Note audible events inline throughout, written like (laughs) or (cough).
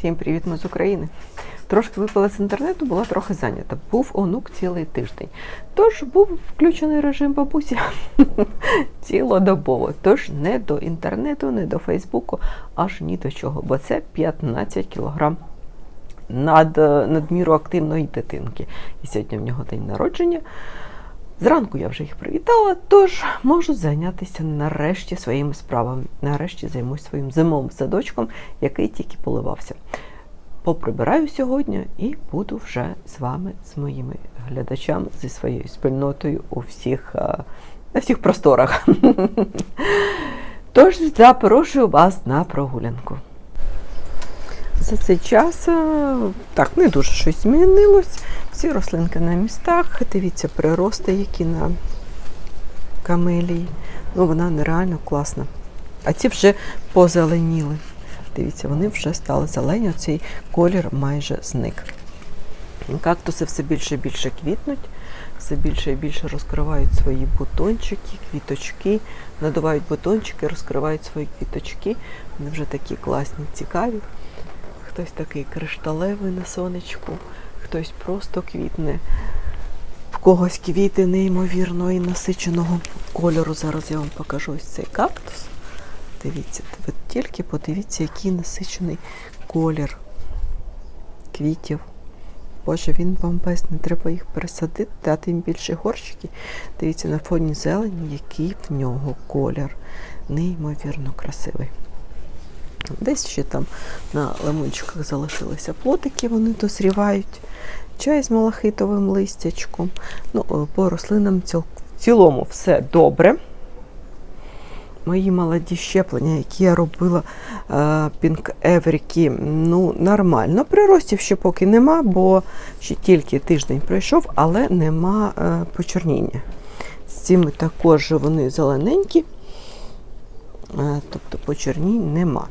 Всім привіт, ми з України. Трошки випала з інтернету, була трохи зайнята. Був онук цілий тиждень. Тож був включений режим бабусі (laughs) цілодобово. Тож не до інтернету, не до Фейсбуку, аж ні до чого, бо це 15 кілограм над, надміру активної дитинки. І сьогодні в нього день народження. Зранку я вже їх привітала, тож можу зайнятися нарешті своїми справами. Нарешті займусь своїм зимовим садочком, який тільки поливався. Поприбираю сьогодні і буду вже з вами, з моїми глядачами, зі своєю спільнотою у всіх, на всіх просторах. (laughs) Тож запрошую вас на прогулянку. За цей час е, так не дуже щось змінилось. Всі рослинки на містах. Дивіться, прирости, які на камелії. Ну, вона нереально класна. А ці вже позеленіли. Дивіться, вони вже стали зелені, цей колір майже зник. Кактуси все більше і більше квітнуть, все більше і більше розкривають свої бутончики, квіточки, надувають бутончики, розкривають свої квіточки. Вони вже такі класні, цікаві. Хтось такий кришталевий на сонечку, хтось просто квітне. В когось квіти неймовірно і насиченого кольору. Зараз я вам покажу ось цей кактус. Дивіться, ви тільки подивіться, який насичений колір квітів. Боже, він бомбезний, треба їх пересадити, дати їм більше горщики. Дивіться, на фоні зелені, який в нього колір. Неймовірно красивий. Десь ще там на лимончиках залишилися плотики, вони дозрівають. Чай з малахитовим листячком. Ну, По рослинам в цілому все добре. Мої молоді щеплення, які я робила Pink Евріки, ну, нормально. Приростів ще поки нема, бо ще тільки тиждень пройшов, але нема е, почерніння. З цими також вони зелененькі, е, тобто почернінь нема.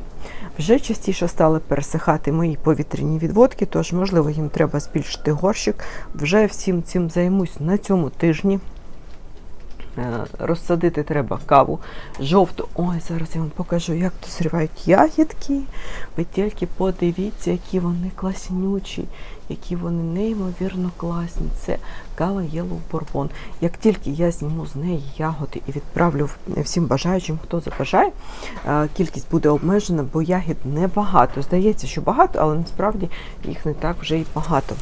Вже частіше стали пересихати мої повітряні відводки, тож, можливо, їм треба збільшити горщик. Вже всім цим займусь на цьому тижні. Розсадити треба каву жовту. Ой, зараз я вам покажу, як дозрівають ягідки. Ви тільки подивіться, які вони класнючі, які вони неймовірно класні. Це кава Yellow Bourbon. Як тільки я зніму з неї ягоди і відправлю всім бажаючим, хто забажає, кількість буде обмежена, бо ягід небагато. Здається, що багато, але насправді їх не так вже і багато.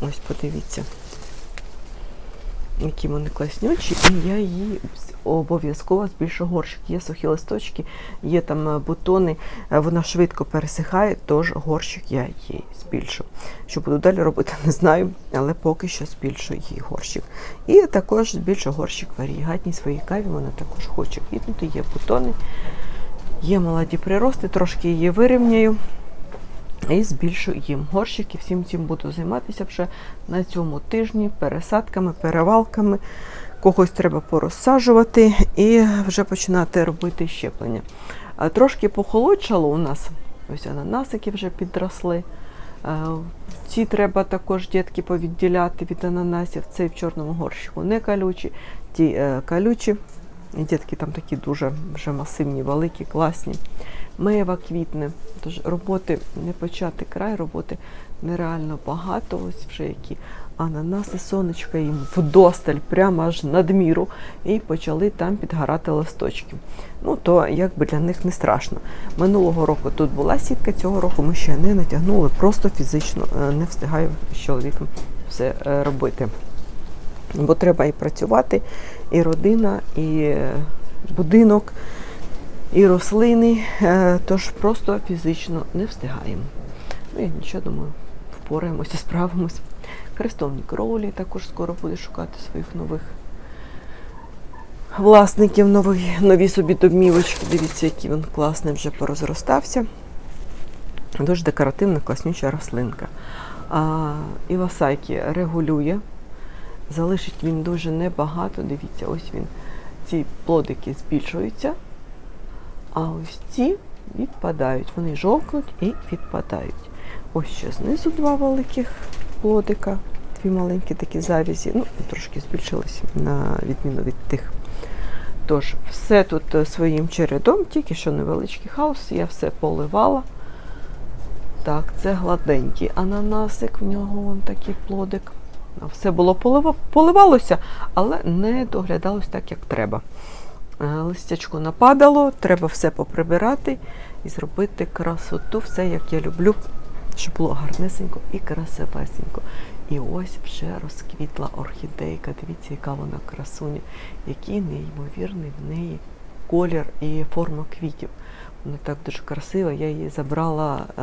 Ось подивіться які вони класнючі, і я її обов'язково збільшу горщик. Є сухі листочки, є там е, бутони, е, вона швидко пересихає, тож горщик я її збільшу. Що буду далі робити, не знаю, але поки що збільшу її горщик. І також збільшу горщик варігатній своїй каві, вона також хоче квітнути, є бутони, є молоді прирости, трошки її вирівняю. І збільшую їм горщики. Всім цим буду займатися вже на цьому тижні пересадками, перевалками. Когось треба порозсаджувати і вже починати робити щеплення. Трошки похолодшало у нас, ось ананасики вже підросли. Ці треба також дітки повідділяти від ананасів. Цей в чорному горщику не калючі, ті е, калючі. Дітки там такі дуже вже масивні, великі, класні. Мева квітне. Тож роботи не почати край, роботи нереально багато. Ось вже які ананаси, сонечка їм вдосталь, прямо аж надміру, і почали там підгорати листочки. Ну, то якби для них не страшно. Минулого року тут була сітка, цього року ми ще не натягнули, просто фізично е, не встигаю з чоловіком все е, робити. Бо треба і працювати, і родина, і е, будинок і рослини, е, тож просто фізично не встигаємо. Ну, я нічого думаю, впораємося, справимось. Хрестовні кролі також скоро буде шукати своїх нових власників, нові, нові собі домівочки. Дивіться, який він класний вже порозростався. Дуже декоративна, класнюча рослинка. А, Івасайки регулює. Залишить він дуже небагато. Дивіться, ось він. Ці плодики збільшуються. А ось ці відпадають. Вони жовкнуть і відпадають. Ось ще знизу два великих плодика, дві маленькі такі завізі. Ну, трошки збільшилися на відміну від тих. Тож, все тут своїм чередом, тільки що невеличкий хаос, я все поливала. Так, це гладенький ананасик, в нього вон такий плодик. Все було поливалося, але не доглядалось так, як треба. Е, Листячко нападало, треба все поприбирати і зробити красоту, все як я люблю, щоб було гарнесенько і красивесенько. І ось вже розквітла орхідейка. Дивіться, яка вона красуня, який неймовірний в неї колір і форма квітів. Вона так дуже красива. Я її забрала е,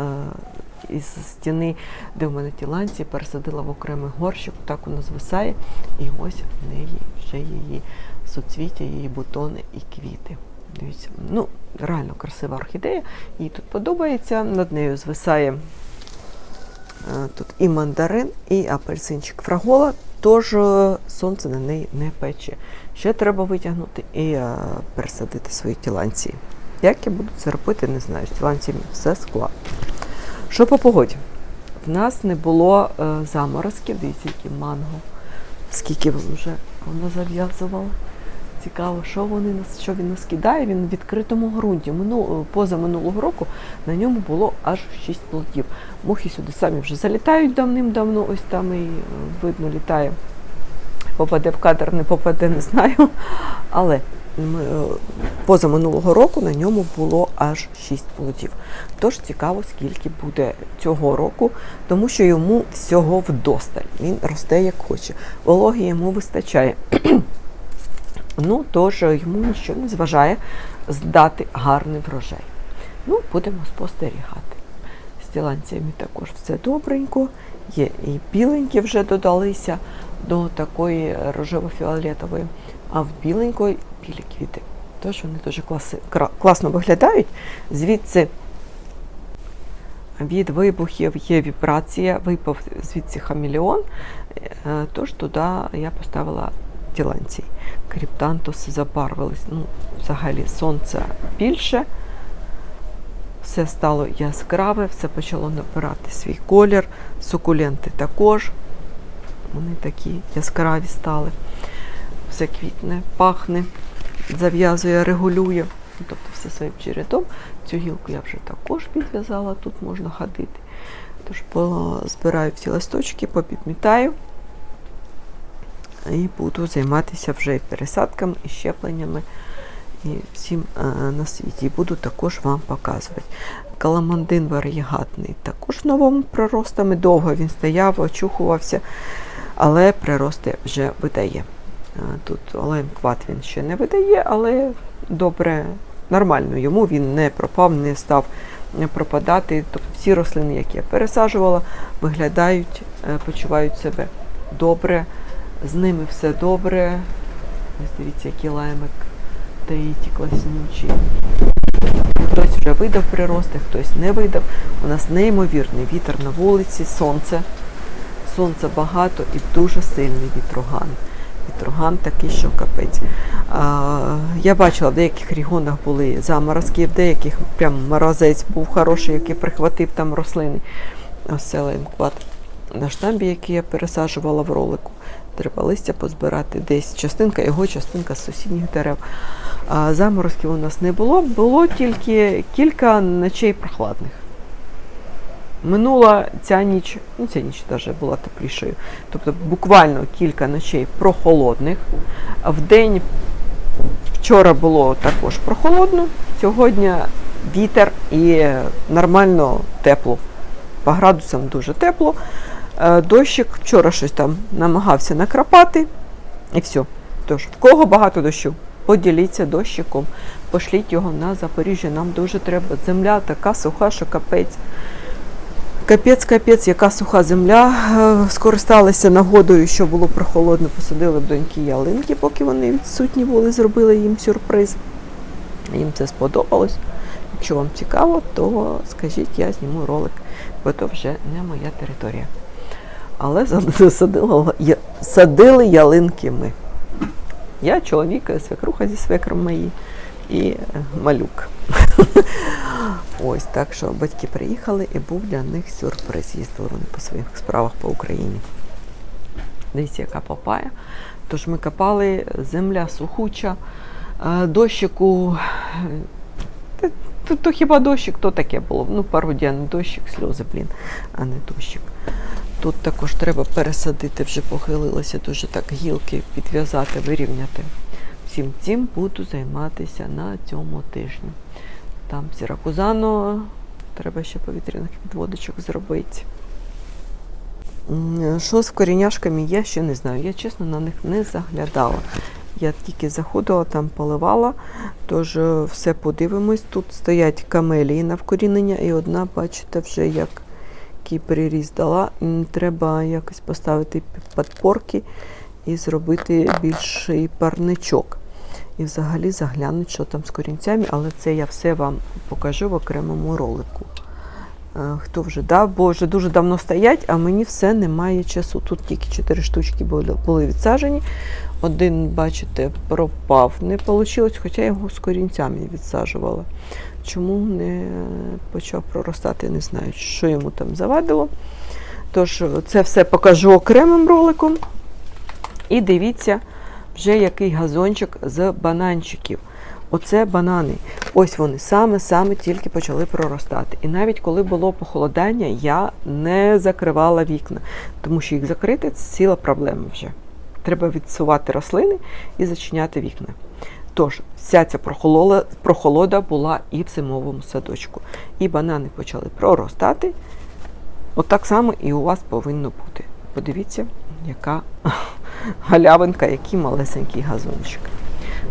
із стіни, де в мене ті ланці, пересадила в окремий горщик, так вона звисає. І ось в неї вже її суцвіття, її бутони і квіти. Дивіться, ну реально красива орхідея. Їй тут подобається. Над нею звисає е, тут і мандарин, і апельсинчик фрагола, тож е, сонце на неї не пече. Ще треба витягнути і е, пересадити свої тіланці. Як я буду це робити, не знаю. З тіланцями все складно. Що по погоді? В нас не було заморозків, дивіться, які манго. Скільки вже вона зав'язувала. Цікаво, що вони нас, що він нас кидає. Він в відкритому ґрунті. Мину, поза минулого року на ньому було аж 6 плодів. Мухи сюди самі вже залітають давним-давно, ось там і е, видно літає. Попаде в кадр, не попаде, не знаю. Але е, поза минулого року на ньому було аж 6 плодів. Тож цікаво, скільки буде цього року, тому що йому всього вдосталь. Він росте як хоче. Вологи йому вистачає. Ну, тож йому нічого не зважає здати гарний врожай. Ну, будемо спостерігати. З тіланцями також все добренько. Є і біленькі вже додалися до такої рожево-фіолетової, а в біленької білі квіти. Тож вони дуже класи, класно виглядають. Звідси від вибухів є вібрація, випав звідси хамелеон, е, тож туди я поставила тіланці. Кріптантуси забарвились. Ну, взагалі сонця більше. Все стало яскраве, все почало набирати свій колір. Сукуленти також. Вони такі яскраві стали. Все квітне, пахне, зав'язує, регулює. Ну, Тобто все своїм чередом. Цю гілку я вже також підв'язала, тут можна ходити. Тож збираю всі листочки, попідмітаю і буду займатися вже пересадками, і щепленнями, і всім е, на світі. І буду також вам показувати. Каламандин варігатний також новими приростами. Довго він стояв, очухувався, але прирости вже видає. Е, Тут оленкват він ще не видає, але добре, нормально йому він не пропав, не став пропадати. Тобто всі рослини, які я пересаджувала, виглядають, е, почувають себе добре, з ними все добре. Ось дивіться, який лаймик таїті класнючий. Хтось вже видав прирости, хтось не видав. У нас неймовірний вітер на вулиці, сонце. Сонця багато і дуже сильний вітроган. Вітроган такий, що капець. А, я бачила, в деяких регіонах були заморозки, в деяких прям морозець був хороший, який прихватив там рослини. Ось це лаймкват на штамбі, який я пересаджувала в ролику. Треба листя позбирати десь частинка його, частинка з сусідніх дерев. Заморозків у нас не було, було тільки кілька ночей прохладних. Минула ця ніч, ну ця ніч навіть була теплішою. Тобто буквально кілька ночей прохолодних. В день вчора було також прохолодно, сьогодні вітер і нормально тепло. По градусам дуже тепло. Е, Дощик вчора щось там намагався накрапати. І все. Тож, в кого багато дощу, поділіться дощиком, пошліть його на Запоріжжя. Нам дуже треба. Земля така суха, що капець. Капець, капець, яка суха земля. Е, Скористалися нагодою, що було прохолодно, посадили в доньки ялинки, поки вони відсутні були, зробили їм сюрприз. Їм це сподобалось. Якщо вам цікаво, то скажіть, я зніму ролик, бо то вже не моя територія. Але (laughs) садили, садили ялинки ми. Я чоловік, свекруха зі свекром мої і малюк. (laughs) Ось так що батьки приїхали і був для них сюрприз. Їздили вони по своїх справах по Україні. Дивіться, яка папая. Тож ми копали, земля сухуча, дощику то, то хіба дощик, то таке було. Ну, пародія не дощик, сльози, блін, а не дощик. Тут також треба пересадити, вже похилилося дуже так гілки, підв'язати, вирівняти. Всім цим буду займатися на цьому тижні. Там сіракузано, треба ще повітряних відводочок зробити. Що з коріняшками, я ще не знаю. Я чесно на них не заглядала. Я тільки заходила, там поливала, тож е, все подивимось. Тут стоять камелії на вкорінення, і одна, бачите, вже як який переріз дала. Треба якось поставити підпорки і зробити більший парничок. І взагалі заглянути, що там з корінцями, але це я все вам покажу в окремому ролику. Е, Хто вже дав, бо вже дуже давно стоять, а мені все немає часу. Тут тільки 4 штучки були, були відсаджені. Один, бачите, пропав, не вийшло, хоча я його з корінцями відсаджувала. Чому не почав проростати, не знаю, що йому там завадило. Тож це все покажу окремим роликом. І дивіться, вже який газончик з бананчиків. Оце банани. Ось вони саме-саме тільки почали проростати. І навіть коли було похолодання, я не закривала вікна, тому що їх закрити це ціла проблема вже. Треба відсувати рослини і зачиняти вікна. Тож, вся ця прохолода, прохолода була і в зимовому садочку. І банани почали проростати. От так само і у вас повинно бути. Подивіться, яка (laughs) галявинка, який малесенький газончик.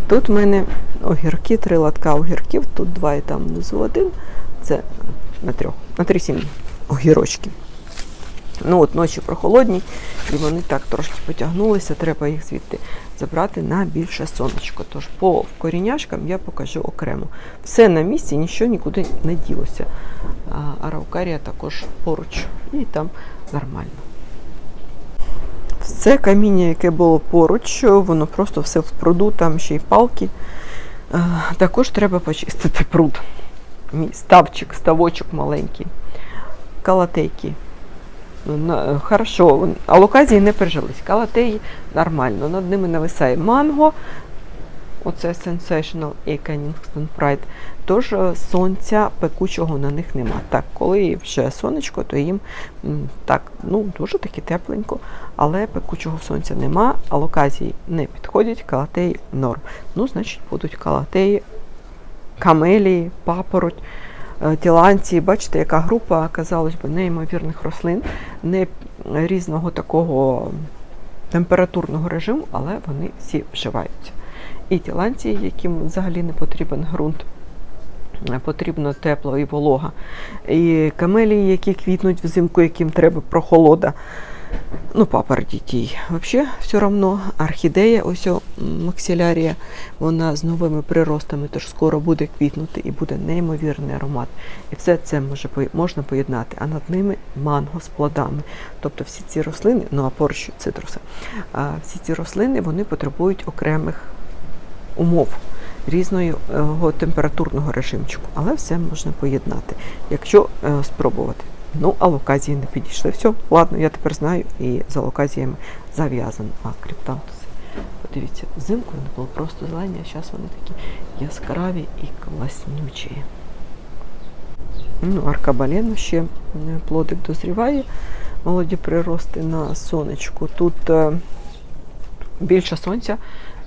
Тут в мене огірки, три латка огірків, тут два і там внизу один. Це на трьох, на три сім'ї огірочки. Ну от ночі прохолодні, і вони так трошки потягнулися, треба їх звідти забрати на більше сонечко. Тож по коріняшкам я покажу окремо. Все на місці, нічого нікуди не ділося. А араукарія також поруч, і там нормально. Все каміння, яке було поруч, воно просто все в пруду, там ще й палки. Також треба почистити пруд. Мій ставчик, ставочок маленький. Калатейки. Хорошо, алоказії не пережились. Калатеї нормально. Над ними нависає манго. Оце Sensational і Canningston Pride. Тож е, сонця пекучого на них нема. Так, коли вже сонечко, то їм так, ну, дуже таки тепленько, але пекучого сонця нема, алоказії не підходять, калатеї норм. Ну, значить, будуть калатеї, камелії, папороть, е, тіланці. Бачите, яка група, казалось би, неймовірних рослин, не різного такого температурного режиму, але вони всі вживаються. І тіланці, яким взагалі не потрібен ґрунт, е, потрібно тепло і волога. І камелії, які квітнуть взимку, яким треба прохолода. Ну, папороті тій. Взагалі, все одно орхідея, ось максилярія, вона з новими приростами, тож скоро буде квітнути і буде неймовірний аромат. І все це може, можна поєднати. А над ними манго з плодами. Тобто всі ці рослини, ну а поруч цитруси, всі ці рослини вони потребують окремих умов різного температурного режимчику, але все можна поєднати, якщо е, спробувати. Ну, а локазії не підійшли. Все, ладно, я тепер знаю і за локазіями зав'язано. А, криптантуси. Подивіться, взимку вони були просто зелені, а зараз вони такі яскраві і класнючі. Ну, аркабалено ще е, плодик дозріває, молоді прирости на сонечку. Тут е, більше сонця,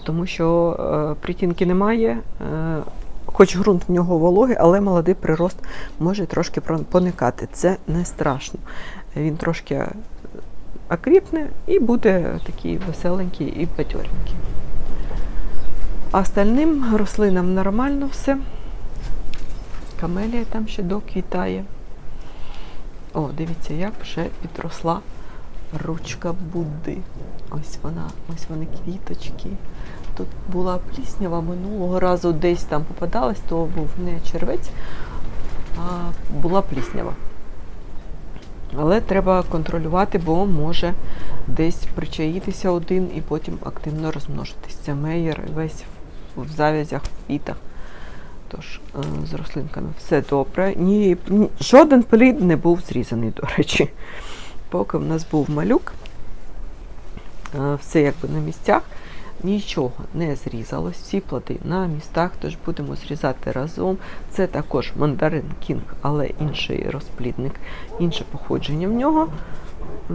тому що е, притінки немає. Е, хоч ґрунт в нього вологий, але молодий прирост може трошки поникати. Це не страшно. Він трошки окріпне і буде такий веселенький і бадьоренький. А остальним рослинам нормально все. Камелія там ще доквітає. О, дивіться, як вже підросла ручка Будди. Ось вона, ось вони квіточки. Тут була пліснява минулого разу десь там попадалась, то був не червець, а була пліснява. Але треба контролювати, бо може десь причаїтися один і потім активно розмножитись. Це меєр весь в- в завязях, в квітах. Тож е, з рослинками все добре. Ні, ні, жоден плід не був зрізаний, до речі. Поки в нас був малюк, е, все якби на місцях. Нічого не зрізалось, всі плоди на містах, тож будемо зрізати разом. Це також мандарин кінг, але інший розплідник, інше походження в нього. Е,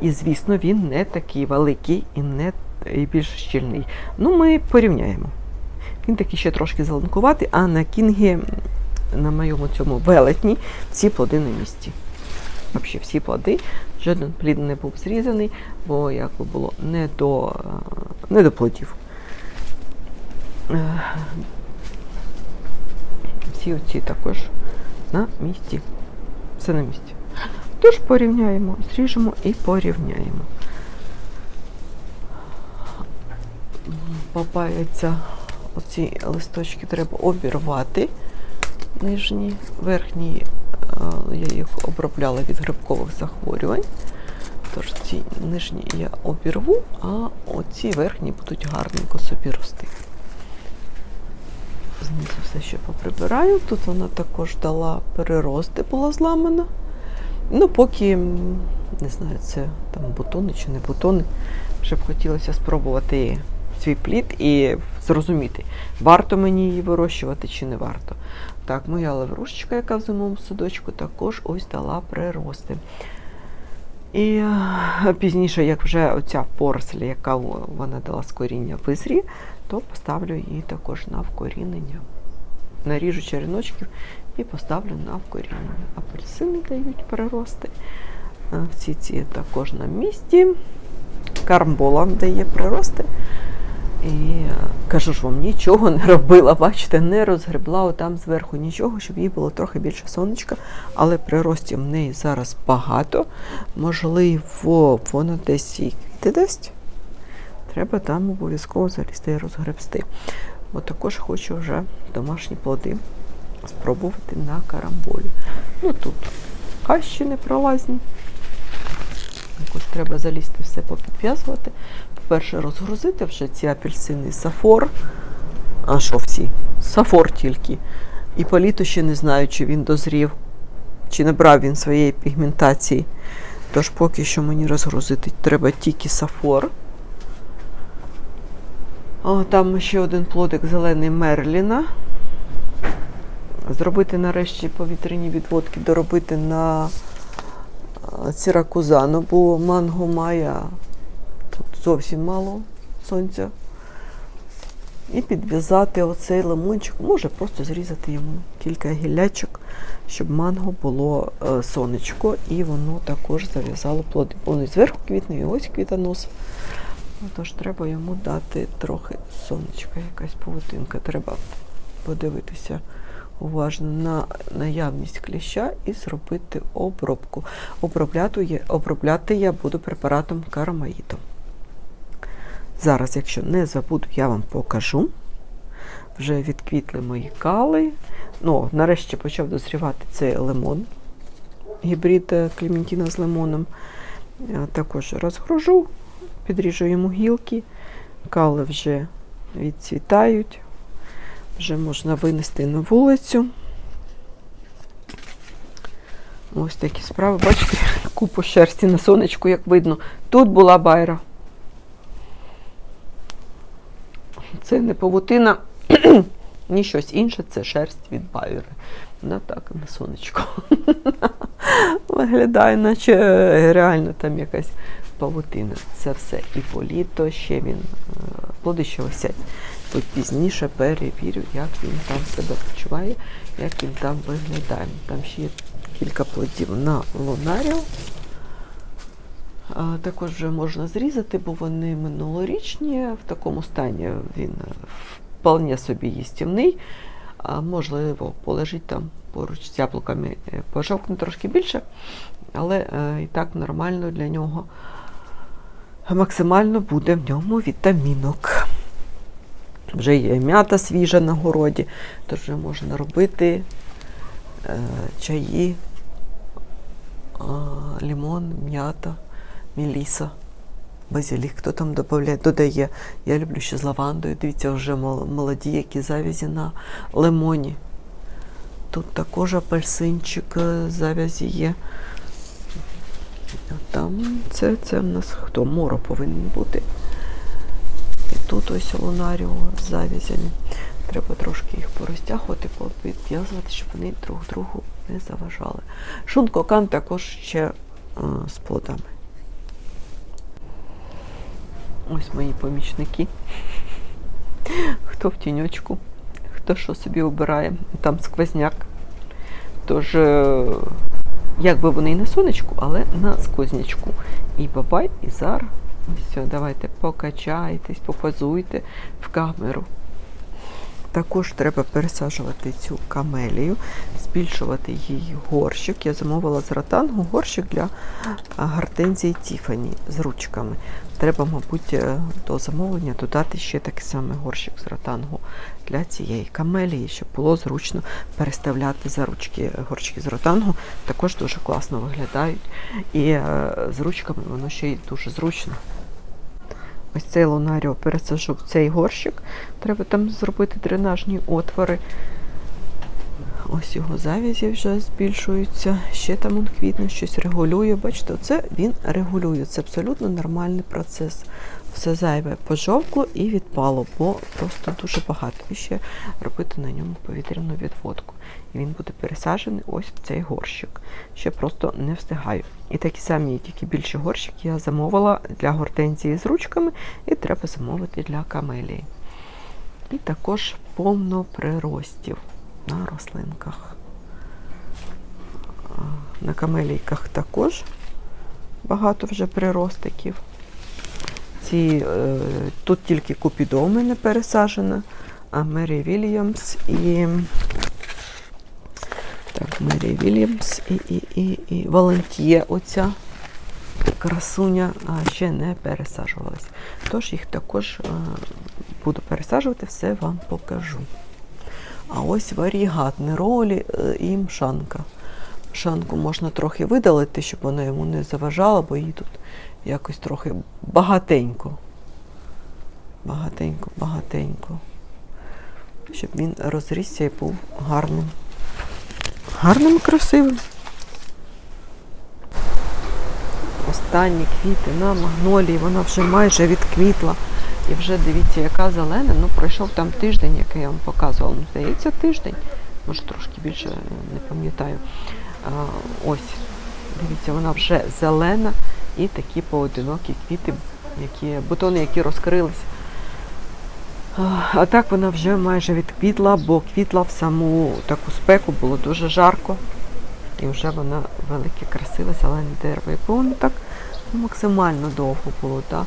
І, звісно, він не такий великий і не і більш щільний. Ну, ми порівняємо. Він такий ще трошки зеленкуватий, а на кінгі, на моєму цьому велетні, всі плоди на місці. Взагалі всі плоди, жоден плід не був зрізаний, бо якби було не до, е, не до плодів. Е, Всі оці також на місці. Все на місці. Тож порівняємо, зріжемо і порівняємо. Попаються оці листочки треба обірвати. Нижні, верхні е, я їх обробляла від грибкових захворювань. Тож ці нижні я обірву, а оці верхні будуть гарненько собі рости. Знизу все ще поприбираю. Тут вона також дала перерости, була зламана. Ну, поки не знаю, це там бутони чи не бутони. Вже б хотілося спробувати свій плід і зрозуміти, варто мені її вирощувати чи не варто. Так, моя лаврушечка, яка в зимовому садочку, також ось дала прирости. І е, пізніше, як вже оця поросль, яка вона дала з коріння визрі, то поставлю її також на вкорінення. Наріжу череночків і поставлю на вкорінення. Апельсини дають прирости. Е, Всі ці також на місці. Кармбола дає прирости. І е, кажу ж вам, нічого не робила, бачите, не розгребла отам зверху нічого, щоб їй було трохи більше сонечка, але приростів в неї зараз багато. Можливо, воно десь і квіти дасть. Треба там обов'язково залізти і розгребсти. От також хочу вже домашні плоди спробувати на карамболі. Ну тут кащі не пролазні. Треба залізти все попідв'язувати. По-перше, розгрузити вже ці апельсини сафор. А що всі? Сафор тільки. І по літу ще не знаю, чи він дозрів, чи набрав він своєї пігментації. Тож поки що мені розгрузити треба тільки сафор. О, там ще один плодик зелений Мерліна. Зробити нарешті повітряні відводки, доробити на а, сіракузану, бо манго має тут зовсім мало сонця. І підв'язати оцей лимончик, може просто зрізати йому кілька гілячок, щоб манго було е, сонечко, і воно також зав'язало плоди. Воно і зверху квітне, і ось квітонос. Тож треба йому дати трохи сонечка, якась павутинка. Треба подивитися уважно на наявність кліща і зробити обробку. Обробляти я буду препаратом карамаїтом. Зараз, якщо не забуду, я вам покажу. Вже відквітли мої кали. Ну, нарешті почав дозрівати цей лимон. Гібрид е, Клементіна з лимоном. Я також розгружу, підріжу йому гілки. Кали вже відцвітають. Вже можна винести на вулицю. Ось такі справи. Бачите, купу шерсті на сонечку, як видно. Тут була байра. Це не павутина, (clears throat) ні щось інше, це шерсть від байри. Вона так на сонечку. (laughs) Виглядає, наче е, реально там якась павутина. Це все і політо, ще він е, плоди ще висять. Тут пізніше перевірю, як він там себе почуває, як він там виглядає. Там ще є кілька плодів на лунаріо. Також вже можна зрізати, бо вони минулорічні. В такому стані він вполне собі їстівний. Можливо, полежить там поруч з яблуками, е, пожовкне трошки більше, але е, і так нормально для нього. Максимально буде в ньому вітамінок. Вже є м'ята свіжа на городі, тож вже можна робити е, чаї, лимон, м'ята, міліса, базилік. Хто там додає, додає. Я люблю ще з лавандою. Дивіться, вже молоді, які завязі на лимоні. Тут також апельсинчик е, завязі є. Там це, це в нас хто? Моро повинен бути. І тут ось лунаріо з завязями. Треба трошки їх порозтягувати, підв'язувати, щоб вони друг другу не заважали. Шункокан також ще е, з плодами. Ось мої помічники. Хто в тіньочку, хто що собі обирає. Там сквозняк. Тож, якби як би вони і на сонечку, але на сквознячку. І бабай, і зар. Ось все, давайте покачайтесь, попозуйте в камеру. Також треба пересаджувати цю камелію, збільшувати її горщик. Я замовила з ротангу горщик для гортензії Тіфані з ручками. Треба, мабуть, е, до замовлення додати ще такий самий горщик з ротангу для цієї камелії, щоб було зручно переставляти за ручки. Горщики з ротангу також дуже класно виглядають. І е, з ручками воно ще й дуже зручно. Ось цей лунаріо пересажу в цей горщик. Треба там зробити дренажні отвори. Ось його завязі вже збільшуються. Ще там он квітне, щось регулює. Бачите, це він регулює. Це абсолютно нормальний процес. Все зайве пожовкло і відпало, бо просто дуже багато. І ще робити на ньому повітряну відводку. І він буде пересаджений ось в цей горщик. Ще просто не встигаю. І такі самі, тільки більші горщики я замовила для гортензії з ручками, і треба замовити для камелії. І також повно приростів на рослинках. На камелійках також багато вже приростиків. Ці, е, тут тільки Купідо у мене пересаджена, а Мері Вільямс і. Так, Мері Вільямс і, і, і, і Валентія оця красуня ще не пересаджувалась. Тож їх також а, буду пересаджувати, все вам покажу. А ось варігат неролі е, і мшанка. Мшанку можна трохи видалити, щоб вона йому не заважала, бо їй тут якось трохи багатенько. Багатенько, багатенько. Щоб він розрісся і був гарним. Гарним і красивим. Останні квіти на магнолії, вона вже майже відквітла. І вже дивіться, яка зелена. Ну, пройшов там тиждень, який я вам показувала. Ну, здається, тиждень. Може трошки більше не пам'ятаю. Ось, дивіться, вона вже зелена і такі поодинокі квіти, які, бутони, які розкрились. А, так вона вже майже відквітла, бо квітла в саму таку спеку, було дуже жарко. І вже вона велике, красиве, зелене дерево. І воно так максимально довго було. Да?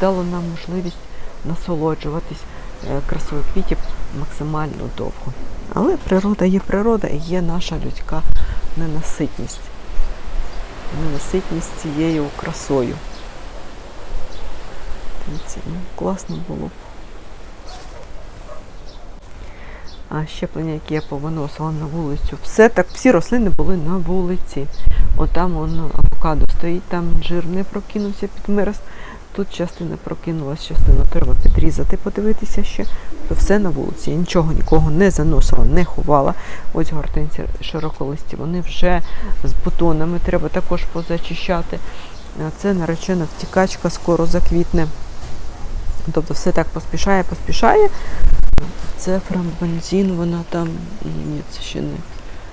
Дало нам можливість насолоджуватись е, красою квітів максимально довго. Але природа є природа і є наша людська ненаситність. Ненаситність цією красою. Ну, класно було б. А щеплення, які я повиносила на вулицю, все так, всі рослини були на вулиці. Отам воно авокадо стоїть, там жир не прокинувся, підмерз. Тут частина прокинулась, частину треба підрізати, подивитися ще. То все на вулиці. Я нічого нікого не заносила, не ховала. Ось гортенці широколисті, вони вже з бутонами, треба також позачищати. Це наречена втікачка, скоро заквітне. Тобто все так поспішає, поспішає. Це фрамбензин, вона там. Ні, це ще не,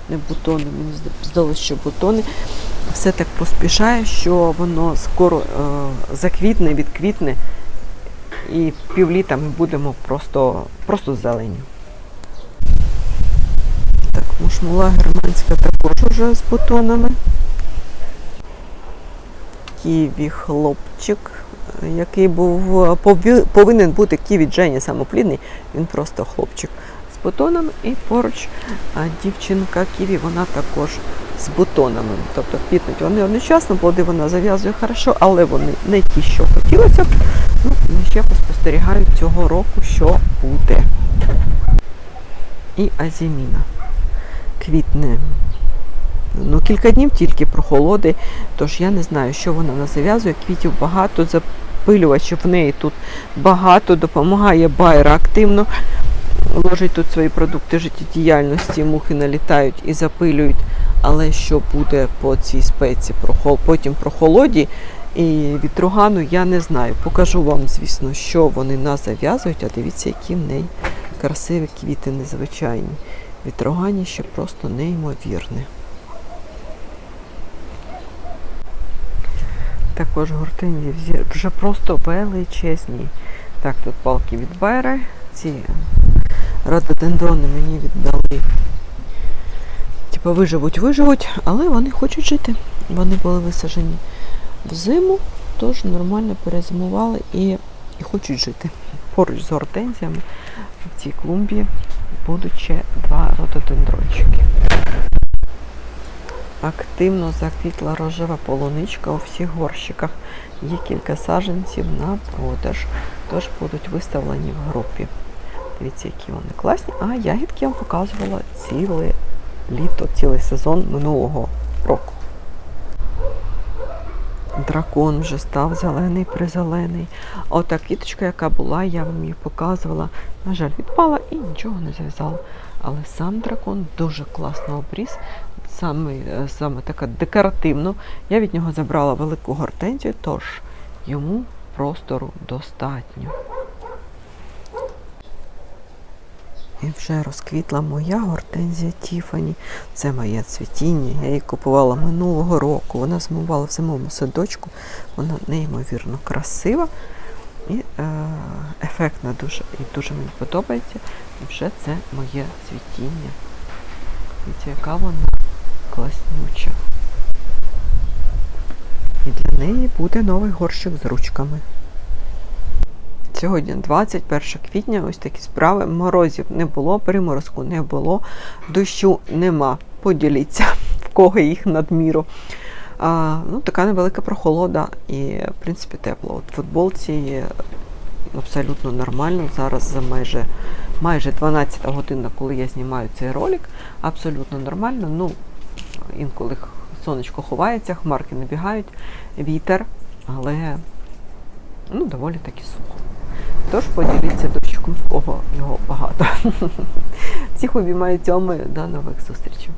не бутони. Мені здалося, що бутони. Все так поспішає, що воно скоро е, заквітне, відквітне. І півліта ми будемо просто, просто зелені. Так, мушмула германська також уже з бутонами. Ківі хлопчик, який був повинен бути ківі Джені самоплідний, він просто хлопчик з бутонами. І поруч дівчинка Ківі, вона також з бутонами. Тобто квітнуть вони одночасно, плоди вона зав'язує хорошо, але вони не ті, що хотілося б. Ну, і ще поспостерігаю цього року, що буде. І азіміна. Квітне. Ну, кілька днів тільки прохолоди, тож я не знаю, що вона нас зав'язує. Квітів багато, запилювачів в неї тут багато, допомагає байра активно. Ложить тут свої продукти життєдіяльності, мухи налітають і запилюють. Але що буде по цій спеці, потім прохолоді, І від рогану я не знаю. Покажу вам, звісно, що вони нас зав'язують, а дивіться, які в неї красиві квіти незвичайні. Від рогані ще просто неймовірне. Також гортензії взі- вже просто величезні. Так, тут палки від Байера. Ці рододендрони мені віддали. Типа виживуть, виживуть, але вони хочуть жити. Вони були висаджені в зиму, тож нормально перезимували і, і хочуть жити. Поруч з гортензіями в цій клумбі будуть ще два рододендрончики. Активно заквітла рожева полуничка у всіх горщиках. Є кілька саджанців на продаж, тож будуть виставлені в групі. Дивіться, які вони класні. А ягідки я вам показувала ціле літо, цілий сезон минулого року. Дракон вже став зелений призелений. А Ота квіточка, яка була, я вам її показувала. На жаль, відпала і нічого не зв'язала. Але сам дракон дуже класно обріз, саме, е, саме така декоративно. Я від нього забрала велику гортензію, тож йому простору достатньо. І вже розквітла моя гортензія Тіфані. Це моє цвітіння. Я її купувала минулого року. Вона зимувала в зимовому садочку. Вона неймовірно красива і е, ефектна дуже. І дуже мені подобається. І вже це моє цвітіння. Дивіться, яка вона класнюча. І для неї буде новий горщик з ручками. Сьогодні 21 квітня, ось такі справи. Морозів не було, приморозку не було, дощу нема. Поділіться, в кого їх надміру. А, ну, така невелика прохолода і, в принципі, тепло. От футболці абсолютно нормально. Зараз за майже, майже 12 година, коли я знімаю цей ролик, абсолютно нормально. Ну, інколи сонечко ховається, хмарки набігають, вітер, але ну, доволі таки сухо. Тож поділіться дощиком, кого його багато. (laughs) Всіх обіймаю цьому. До нових зустрічей.